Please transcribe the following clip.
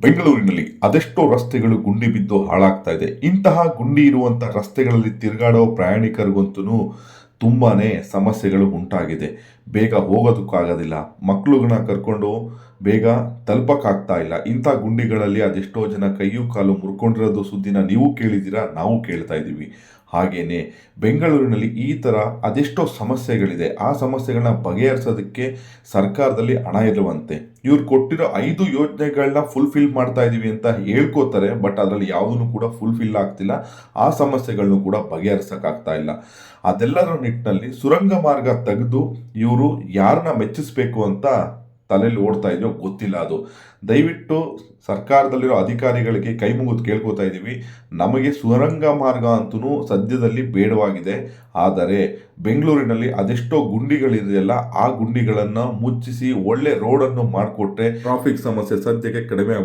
ಬೆಂಗಳೂರಿನಲ್ಲಿ ಅದೆಷ್ಟೋ ರಸ್ತೆಗಳು ಗುಂಡಿ ಬಿದ್ದು ಹಾಳಾಗ್ತಾ ಇದೆ. ಇಂತಹ ಗುಂಡಿ ಇರುವಂತಹ ರಸ್ತೆಗಳಲ್ಲಿ ತಿರುಗಾಡೋ ಪ್ರಯಾಣಿಕರಿಗಂತೂ ತುಂಬಾನೇ ಸಮಸ್ಯೆಗಳು ಉಂಟಾಗಿದೆ. ಬೇಗ ಹೋಗೋದಕ್ಕಾಗೋದಿಲ್ಲ. ಮಕ್ಕಳುಗಳನ್ನ ಕರ್ಕೊಂಡು ಬೇಗ ತಲುಪಕ್ಕಾಗ್ತಾ ಇಲ್ಲ. ಇಂಥ ಗುಂಡಿಗಳಲ್ಲಿ ಅದೆಷ್ಟೋ ಜನ ಕೈಯು ಕಾಲು ಮುರ್ಕೊಂಡಿರೋದು ಸುದ್ದಿನ ನೀವು ಕೇಳಿದ್ದೀರಾ? ನಾವು ಕೇಳ್ತಾ ಇದ್ದೀವಿ. ಹಾಗೇನೆ ಬೆಂಗಳೂರಿನಲ್ಲಿ ಈ ಥರ ಅದೆಷ್ಟೋ ಸಮಸ್ಯೆಗಳಿದೆ. ಆ ಸಮಸ್ಯೆಗಳನ್ನ ಬಗೆಹರಿಸೋದಕ್ಕೆ ಸರ್ಕಾರದಲ್ಲಿ ಹಣ ಇರುವಂತೆ. ಇವ್ರು ಕೊಟ್ಟಿರೋ ಐದು ಯೋಜನೆಗಳನ್ನ ಫುಲ್ಫಿಲ್ ಮಾಡ್ತಾ ಇದ್ದೀವಿ ಅಂತ ಹೇಳ್ಕೋತಾರೆ ಬಟ್ ಅದರಲ್ಲಿ ಯಾವುದೂ ಕೂಡ ಫುಲ್ಫಿಲ್ ಆಗ್ತಿಲ್ಲ. ಆ ಸಮಸ್ಯೆಗಳನ್ನು ಕೂಡ ಬಗೆಹರಿಸೋಕ್ಕಾಗ್ತಾ ಇಲ್ಲ. ಅದೆಲ್ಲರ ನಿಟ್ಟಿನಲ್ಲಿ ಸುರಂಗ ಮಾರ್ಗ ತೆಗೆದು ಇವರು ಯಾರನ್ನ ಮೆಚ್ಚಿಸಬೇಕು ಅಂತ ತಲೆಯಲ್ಲಿ ಓಡ್ತಾ ಇದೆಯೋ ಗೊತ್ತಿಲ್ಲ ಅದು. ದಯವಿಟ್ಟು ಸರ್ಕಾರದಲ್ಲಿರೋ ಅಧಿಕಾರಿಗಳಿಗೆ ಕೈ ಮುಗಿದು ಕೇಳ್ಕೊತಾ ಇದ್ದೀವಿ ನಮಗೆ ಸುರಂಗ ಮಾರ್ಗ ಅಂತೂ ಸದ್ಯದಲ್ಲಿ ಬೇಡವಾಗಿದೆ. ಆದರೆ ಬೆಂಗಳೂರಿನಲ್ಲಿ ಅದೆಷ್ಟೋ ಗುಂಡಿಗಳಿದೆಯಲ್ಲ, ಆ ಗುಂಡಿಗಳನ್ನು ಮುಚ್ಚಿಸಿ ಒಳ್ಳೆ ರೋಡನ್ನು ಮಾಡಿಕೊಟ್ರೆ ಟ್ರಾಫಿಕ್ ಸಮಸ್ಯೆ ಸದ್ಯಕ್ಕೆ ಕಡಿಮೆ